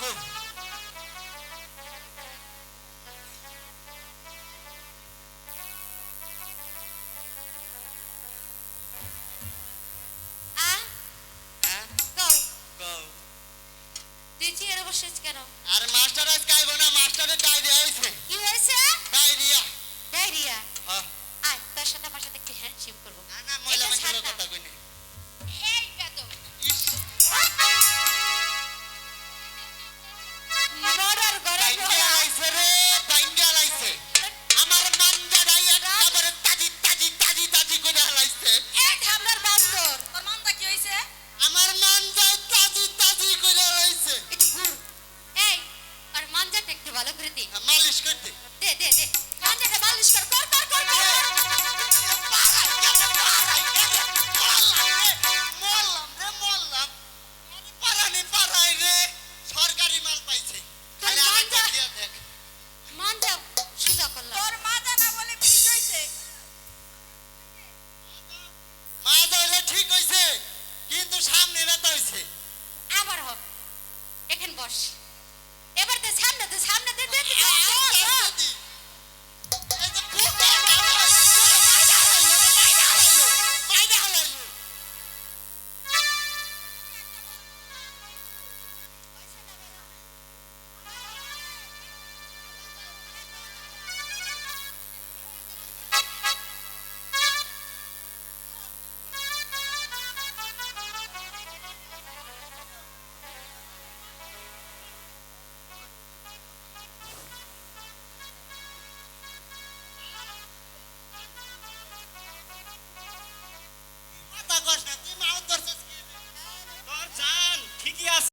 দেখুন। কেন? আর মাস্টার আজ কাইব না মাস্টারের ডায়রিয়া হয়েছে। কি হয়েছে? ডায়রিয়া। ডায়রিয়া? প্রীতি মালিশ করতে দে দে দে কানে হে মালিশ কর কর কর কর ঠিক হইছে কিন্তু সামনে ব্যথা হইছে আবার হোক এখানে বস